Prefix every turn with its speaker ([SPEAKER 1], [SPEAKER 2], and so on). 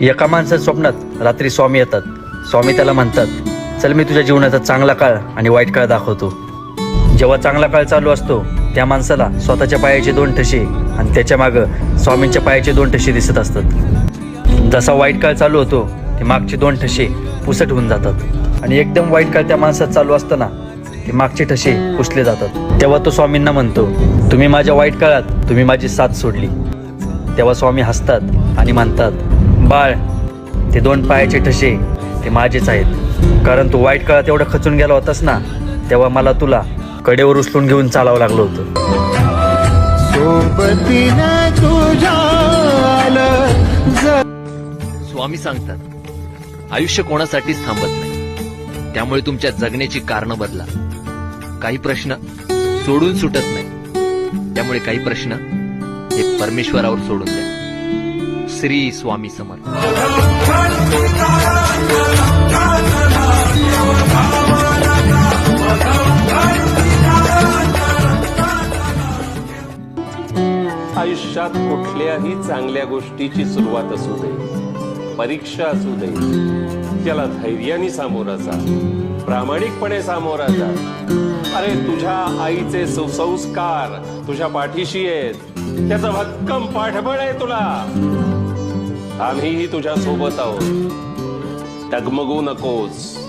[SPEAKER 1] एका माणसाच्या स्वप्नात रात्री स्वामी येतात. स्वामी त्याला म्हणतात चल मी तुझ्या जीवनाचा चांगला काळ आणि वाईट काळ दाखवतो. जेव्हा चांगला काळ चालू असतो त्या माणसाला स्वतःच्या पायाचे दोन ठसे आणि त्याच्या मागं स्वामींच्या पायाचे दोन ठसे दिसत असतात. जसा वाईट काळ चालू होतो ते मागचे दोन ठसे पुसट होऊन जातात. आणि एकदम वाईट काळ त्या माणसात चालू असताना ते मागचे ठसे पुसले जातात. तेव्हा तो स्वामींना म्हणतो तुम्ही माझ्या वाईट काळात तुम्ही माझी साथ सोडली. तेव्हा स्वामी हसतात आणि म्हणतात बाळ ते दोन पायाचे ठसे ते माझेच आहेत. कारण तू वाईट काळात एवढं खचून गेला होतास ना तेव्हा मला तुला कडेवर उचलून घेऊन चालावं लागलं होतं.
[SPEAKER 2] स्वामी सांगतात आयुष्य कोणासाठीच थांबत नाही. त्यामुळे तुमच्या जगण्याची कारणं बदला. काही प्रश्न सोडून सुटत नाही. त्यामुळे काही प्रश्न हे परमेश्वरावर सोडून द्या. श्री स्वामी समर्थ.
[SPEAKER 3] आयुष्यात कुठल्याही चांगल्या गोष्टीची सुरुवात असू दे परीक्षा असू दे त्याला धैर्याने सामोरा जा प्रामाणिकपणे सामोरा जा. अरे तुझ्या आईचे सुसंस्कार तुझ्या पाठीशी आहेत त्याचा भक्कम पाठबळ आहे तुला. आम्हीही तुझ्या सोबत आहोत. डगमगू नकोस.